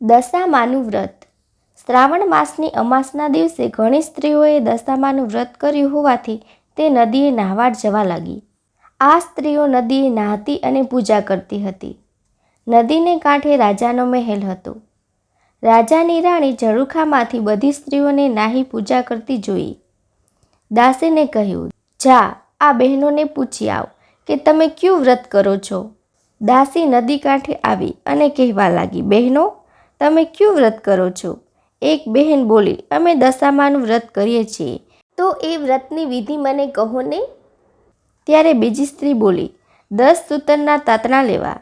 દશામાનું વ્રત. શ્રાવણ માસની અમાસના દિવસે ઘણી સ્ત્રીઓએ દશામાનું વ્રત કર્યું હોવાથી તે નદીએ નાહવા જવા લાગી. આ સ્ત્રીઓ નદીએ નાહતી અને પૂજા કરતી હતી. નદીને કાંઠે રાજાનો મહેલ હતો. રાજાની રાણી ઝરૂખામાંથી બધી સ્ત્રીઓને નાહી પૂજા કરતી જોઈ. દાસીને કહ્યું, જા, આ બહેનોને પૂછી આવ કે તમે ક્યું વ્રત કરો છો? દાસી નદી કાંઠે આવી અને કહેવા લાગી, બહેનો તમે ક્યું વ્રત કરો છો? એક બહેન બોલી, અમે દશામાનું વ્રત કરીએ છીએ. તો એ વ્રતની વિધિ મને કહો ને. ત્યારે બીજી સ્ત્રી બોલી, દસ સૂતરના તાતણા લેવા.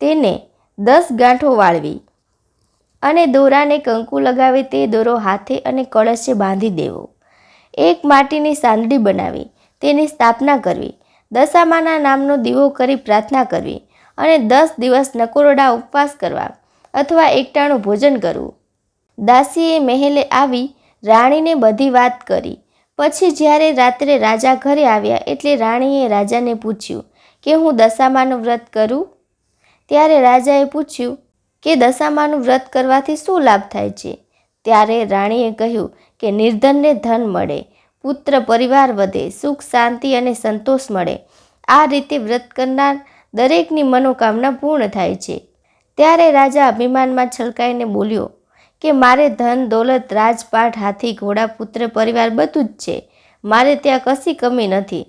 તેને દસ ગાંઠો વાળવી અને દોરાને કંકુ લગાવે તે દોરો હાથે અને કળશે બાંધી દેવો. એક માટીની સાંદડી બનાવી, તેની સ્થાપના કરવી. દશામાના નામનો દીવો કરી પ્રાર્થના કરવી અને દસ દિવસ નકોરડા ઉપવાસ કરવા. અથવા એકટાણું ભોજન કરવું. દાસીએ મહેલે આવી રાણીને બધી વાત કરી. પછી જ્યારે રાત્રે રાજા ઘરે આવ્યા એટલે રાણીએ રાજાને પૂછ્યું કે હું દશામાનું વ્રત કરું? ત્યારે રાજાએ પૂછ્યું કે દશામાનું વ્રત કરવાથી શું લાભ થાય છે? ત્યારે રાણીએ કહ્યું કે નિર્ધનને ધન મળે, પુત્ર પરિવાર વધે, સુખ, શાંતિ અને સંતોષ મળે. આ રીતે વ્રત કરનાર દરેકની મનોકામના પૂર્ણ થાય છે. ત્યારે રાજા અભિમાનમાં છલકાઈને બોલ્યો કે મારે ધન, દોલત, રાજપાટ, હાથી, ઘોડા, પુત્ર, પરિવાર બધું જ છે. મારે ત્યાં કશી કમી નથી.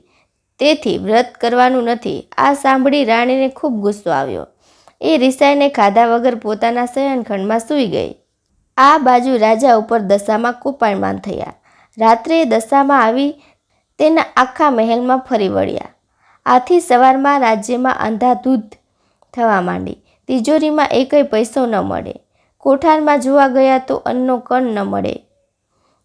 તેથી વ્રત કરવાનું નથી. આ સાંભળી રાણીને ખૂબ ગુસ્સો આવ્યો. એ રિસાઈને ખાધા વગર પોતાના શયનખંડમાં સૂઈ ગઈ. આ બાજુ રાજા ઉપર દશામાં કુપાયમાન થયા. રાત્રે દશામાં આવી તેના આખા મહેલમાં ફરી વળ્યા. આથી સવારમાં રાજ્યમાં અંધાધૂધ થવા માંડી. તિજોરીમાં એકય પૈસો ન મળે. કોઠારમાં જોવા ગયા તો અન્નનો કણ ન મળે.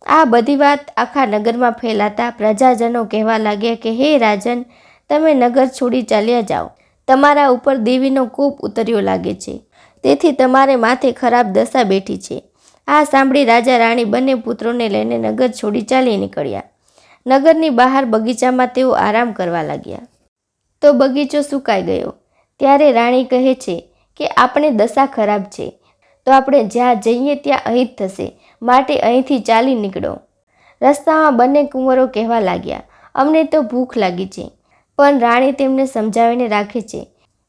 આ બધી વાત આખા નગરમાં ફેલાતા પ્રજાજનો કહેવા લાગ્યા કે, હે રાજન, તમે નગર છોડી ચાલ્યા જાઓ. તમારા ઉપર દેવીનો કોપ ઉતર્યો લાગે છે. તેથી તમારે માથે ખરાબ દશા બેઠી છે. આ સાંભળી રાજા રાણી બંને પુત્રોને લઈને નગર છોડી ચાલી નીકળ્યા. નગરની બહાર બગીચામાં તેઓ આરામ કરવા લાગ્યા. તો બગીચો સુકાઈ ગયો. ત્યારે રાણી કહે છે કે આપણે દશા ખરાબ છે. તો આપણે જ્યાં જઈએ ત્યાં અહીં જ થશે. માટે અહીંથી ચાલી નીકળો. રસ્તામાં બંને કુંવરો કહેવા લાગ્યા, અમને તો ભૂખ લાગી છે, પણ રાણી તેમને સમજાવીને રાખે છે.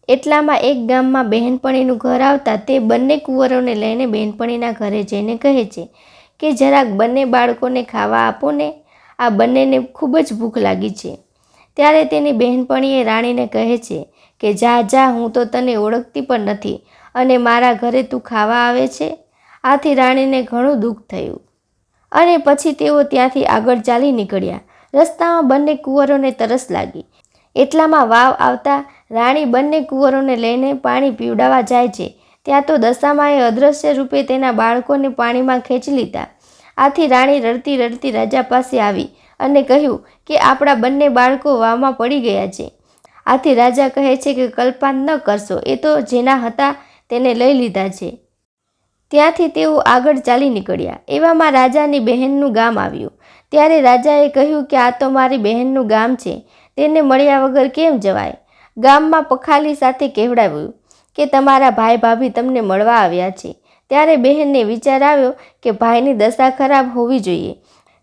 એટલામાં એક ગામમાં બહેનપણીનું ઘર આવતા તે બંને કુંવરોને લઈને બહેનપણીના ઘરે જઈને કહે છે કે, જરાક બંને બાળકોને ખાવા આપો ને. આ બંનેને ખૂબ જ ભૂખ લાગી છે. ત્યારે તેની બહેનપણીએ રાણીને કહે છે કે જા જા, હું તો તને ઓળખતી પણ નથી. અને મારા ઘરે તું ખાવા આવે છે? આથી રાણીને ઘણું દુઃખ થયું. અને પછી તેઓ ત્યાંથી આગળ ચાલી નીકળ્યા. રસ્તામાં બંને કુંવરોને તરસ લાગી. એટલામાં વાવ આવતા રાણી બંને કુંવરોને લઈને પાણી પીવડાવવા જાય છે. ત્યાં તો દશામાએ અદ્રશ્ય રૂપે તેના બાળકોને પાણીમાં ખેંચી લીધા. આથી રાણી રડતી રડતી રાજા પાસે આવી અને કહ્યું કે આપણા બંને બાળકો વાવમાં પડી ગયા છે. આથી રાજા કહે છે કે કલ્પાન ન કરશો. એ તો જેના હતા તેને લઈ લીધા છે. ત્યાંથી તેઓ આગળ ચાલી નીકળ્યા. એવામાં રાજાની બહેનનું ગામ આવ્યું. ત્યારે રાજાએ કહ્યું કે આ તો મારી બહેનનું ગામ છે. તેને મળ્યા વગર કેમ જવાય? ગામમાં પખાલી સાથે કહેવડાવ્યું કે તમારા ભાઈ ભાભી તમને મળવા આવ્યા છે. ત્યારે બહેનને વિચાર આવ્યો કે ભાઈની દશા ખરાબ હોવી જોઈએ.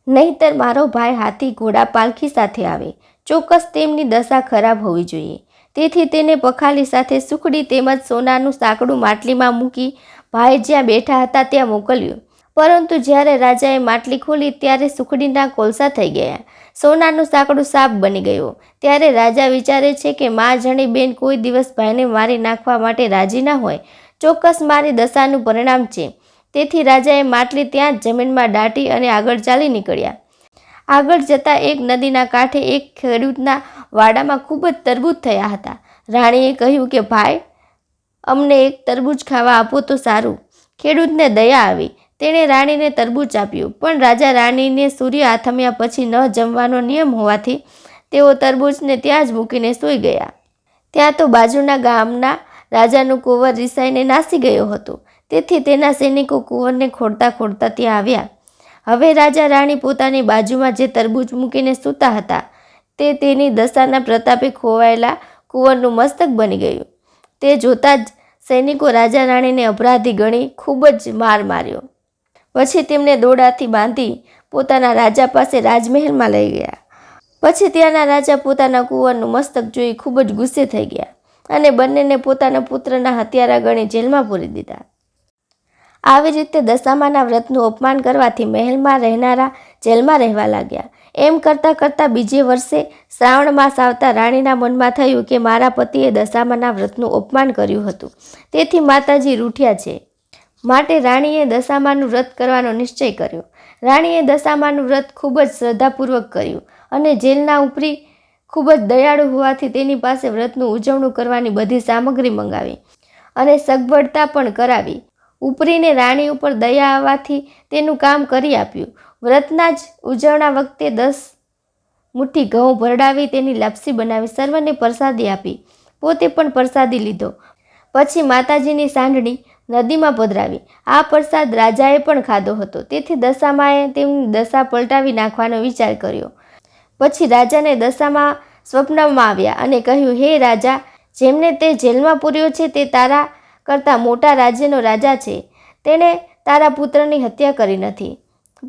નહીંતર મારો ભાઈ હાથી ઘોડા પાલખી સાથે આવે. ચોક્કસ તેમની દશા ખરાબ હોવી જોઈએ. તેથી તેને પખાલી સાથે સુખડી તેમજ સોનાનું સાંકડું માટલીમાં મૂકી ભાઈ જ્યાં બેઠા હતા ત્યાં મોકલ્યું. પરંતુ જ્યારે રાજાએ માટલી ખોલી ત્યારે સુખડીના કોલસા થઈ ગયા. સોનાનું સાંકડું સાપ બની ગયું. ત્યારે રાજા વિચારે છે કે મા જણી બેન કોઈ દિવસ ભાઈને મારી નાખવા માટે રાજી ના હોય. ચોક્કસ મારી દશાનું પરિણામ છે. તેથી રાજાએ માટલી ત્યાં જ જમીનમાં દાટી અને આગળ ચાલી નીકળ્યા. આગળ જતાં એક નદીના કાંઠે એક ખેડૂતના વાડામાં ખૂબ જ તરબૂચ થયા હતા. રાણીએ કહ્યું કે, ભાઈ, અમને એક તરબૂચ ખાવા આપો તો સારું. ખેડૂતને દયા આવી. તેણે રાણીને તરબૂચ આપ્યું. પણ રાજા રાણીને સૂર્ય આથમ્યા પછી ન જમવાનો નિયમ હોવાથી તેઓ તરબૂચને ત્યાં જ મૂકીને સૂઈ ગયા. ત્યાં તો બાજુના ગામના રાજાનું કુંવર રિસાઈને નાસી ગયો હતો. તેથી તેના સૈનિકો કુંવરને ખોડતા ખોડતા ત્યાં આવ્યા. હવે રાજા રાણી પોતાની બાજુમાં જે તરબૂચ મૂકીને સૂતા હતા, તે તેની દશાના પ્રતાપે ખોવાયેલા કુંવરનું મસ્તક બની ગયું. તે જોતાં જ સૈનિકો રાજા રાણીને અપરાધી ગણી ખૂબ જ માર માર્યો. પછી તેમને દોડાથી બાંધી પોતાના રાજા પાસે રાજમહેલમાં લઈ ગયા. પછી ત્યાંના રાજા પોતાના કુંવરનું મસ્તક જોઈ ખૂબ જ ગુસ્સે થઈ ગયા અને બંનેને પોતાના પુત્રના હત્યારા ગણી જેલમાં પૂરી દીધા. આવી રીતે દશામાના વ્રતનું અપમાન કરવાથી મહેલમાં રહેનારા જેલમાં રહેવા લાગ્યા. એમ કરતાં કરતાં બીજે વર્ષે શ્રાવણ માસ આવતા રાણીના મનમાં થયું કે મારા પતિએ દશામાના વ્રતનું અપમાન કર્યું હતું. તેથી માતાજી રૂઠ્યા છે. માટે રાણીએ દશામાનું વ્રત કરવાનો નિશ્ચય કર્યો. રાણીએ દશામાનું વ્રત ખૂબ જ શ્રદ્ધાપૂર્વક કર્યું અને જેલના ઉપરી ખૂબ જ દયાળુ હોવાથી તેની પાસે વ્રતનું ઉજવણું કરવાની બધી સામગ્રી મંગાવી અને સગવડતા પણ કરાવી. ઉપરીને રાણી ઉપર દયા આવવાથી તેનું કામ કરી આપ્યું. વ્રતના જ ઉજવણા વખતે દસ મુઠ્ઠી ઘઉં ભરડાવી તેની લાપસી બનાવી સર્વને પ્રસાદી આપી. પોતે પણ પ્રસાદી લીધો. પછી માતાજીની સાંઢણી નદીમાં પધરાવી. આ પ્રસાદ રાજાએ પણ ખાધો હતો. તેથી દશામાએ તેમની દશા પલટાવી નાખવાનો વિચાર કર્યો. પછી રાજાને દશામાં સ્વપ્નમાં આવ્યા અને કહ્યું, હે રાજા, જેમને તે જેલમાં પૂર્યો છે તે તારા કરતાં મોટા રાજ્યનો રાજા છે. તેણે તારા પુત્રની હત્યા કરી નથી.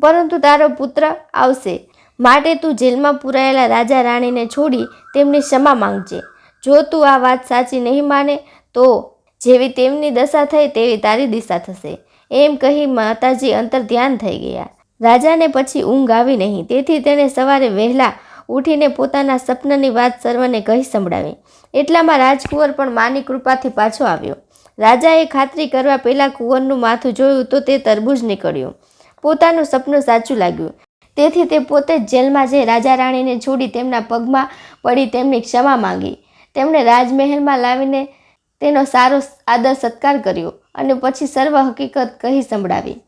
પરંતુ તારો પુત્ર આવશે. માટે તું જેલમાં પૂરાયેલા રાજા રાણીને છોડી તેમની ક્ષમા માંગજે. જો તું આ વાત સાચી નહીં માને, તો જેવી તેમની દશા થઈ તેવી તારી દિશા થશે. એમ કહી માતાજી અંતર ધ્યાન થઈ ગયા. રાજાને પછી ઊંઘ આવી નહીં. તેથી તેણે સવારે વહેલા ઉઠીને પોતાના સપનાની વાત સર્વને કહી સંભળાવી. એટલામાં રાજકુંવર પણ માની કૃપાથી પાછો આવ્યો. રાજાએ ખાતરી કરવા પહેલાં કુંવરનું માથું જોયું તો તે તરબૂજ નીકળ્યું. પોતાનું સપનું સાચું લાગ્યું. તેથી તે પોતે જ જેલમાં જઈ રાજા રાણીને છોડી તેમના પગમાં પડી તેમની ક્ષમા માંગી. તેમણે રાજમહેલમાં લાવીને તેનો સારો આદર સત્કાર કર્યો અને પછી સર્વ હકીકત કહી સંભળાવી.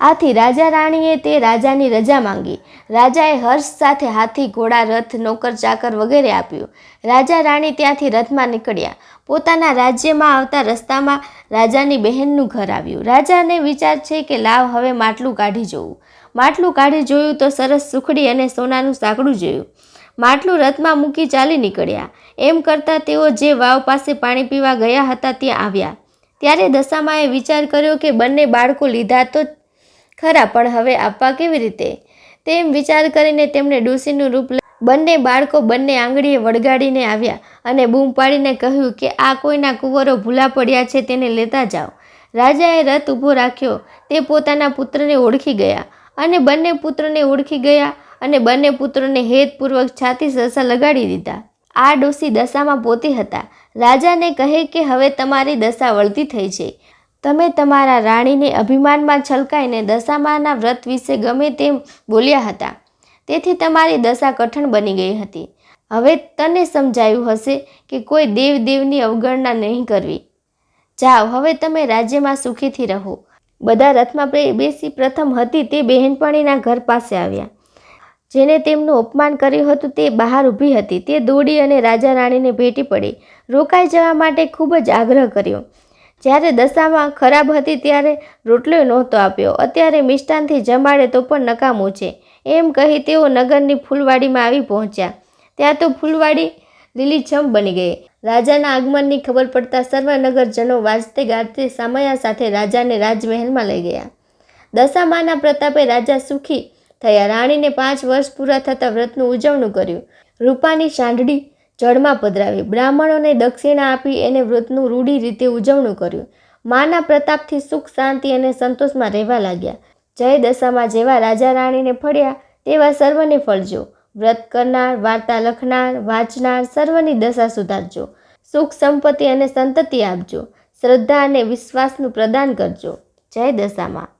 આથી રાજા રાણીએ તે રાજાની રજા માંગી. રાજાએ હર્ષ સાથે હાથી, ઘોડા, રથ, નોકર, ચાકર વગેરે આપ્યું. રાજા રાણી ત્યાંથી રથમાં નીકળ્યા. પોતાના રાજ્યમાં આવતા રસ્તામાં રાજાની બહેનનું ઘર આવ્યું. રાજાને વિચાર છે કે લાવ હવે માટલું કાઢી જોવું માટલું કાઢી જોયું તો સરસ સુખડી અને સોનાનું સાંકડું જોયું. માટલું રથમાં મૂકી ચાલી નીકળ્યા. એમ કરતાં તેઓ જે વાવ પાસે પાણી પીવા ગયા હતા ત્યાં આવ્યા. ત્યારે દશામાએ વિચાર કર્યો કે બંને બાળકો લીધા તો ખરા, પણ હવે આપવા કેવી રીતે? તેમ વિચાર કરીને તેમણે ડોસીનું રૂપ બંને બાળકો બંને આંગળીએ વળગાડીને આવ્યા અને બૂમ પાડીને કહ્યું કે આ કોઈના કુંવરો ભૂલા પડ્યા છે તેને લેતા જાઓ. રાજાએ રથ ઊભો રાખ્યો, તે પોતાના પુત્રને ઓળખી ગયા અને બંને પુત્રને ઓળખી ગયા અને બંને પુત્રોને હેતપૂર્વક છાતી સરસા લગાડી દીધા. આ ડોસી દશામાં પોતી હતા. રાજાને કહે કે હવે તમારી દશા વળતી થઈ છે. તમે તમારા રાણીને અભિમાનમાં છલકાઈને દશામાના વ્રત વિશે ગમે તેમ બોલ્યા હતા. તેથી તમારી દશા કઠણ બની ગઈ હતી. હવે તને સમજાયું હશે કે કોઈ દેવ દેવની અવગણના નહીં કરવી. જાઓ, હવે તમે રાજ્યમાં સુખીથી રહો. બધા રથમાં બેસી પ્રથમ હતી તે બહેનપણીના ઘર પાસે આવ્યા. જેને તેમનું અપમાન કર્યું હતું તે બહાર ઊભી હતી. તે દોડી અને રાજા રાણીને ભેટી પડી. રોકાઈ જવા માટે ખૂબ જ આગ્રહ કર્યો. જ્યારે દશામાં ખરાબ હતી ત્યારે રોટલો નહોતો આપ્યો. અત્યારે મિષ્ટાનથી જમાડે તો પણ નકામું છે. એમ કહી તેઓ નગરની ફૂલવાડીમાં આવી પહોંચ્યા. ત્યાં તો ફૂલવાડી લીલીછમ બની ગઈ. રાજાના આગમનની ખબર પડતા સર્વ નગરજનો વાજતે ગાજતે સામયા સાથે રાજાને રાજમહેલમાં લઈ ગયા. દશામાના પ્રતાપે રાજા સુખી થયા. રાણીને પાંચ વર્ષ પૂરા થતાં વ્રતનું ઉજવણું કર્યું. રૂપાની સાંઢળી જળમાં પધરાવી બ્રાહ્મણોને દક્ષિણા આપી એને વ્રતનું રૂઢી રીતે ઉજવણું કર્યું. માના પ્રતાપથી સુખ, શાંતિ અને સંતોષમાં રહેવા લાગ્યા. જય દશામાં જેવા રાજા રાણીને ફળ્યા તેવા સર્વને ફળજો. વ્રત કરનાર, વાર્તા લખનાર, વાંચનાર સર્વની દશા સુધારજો. સુખ, સંપત્તિ અને સંતતિ આપજો. શ્રદ્ધા અને વિશ્વાસનું પ્રદાન કરજો. જય દશામાં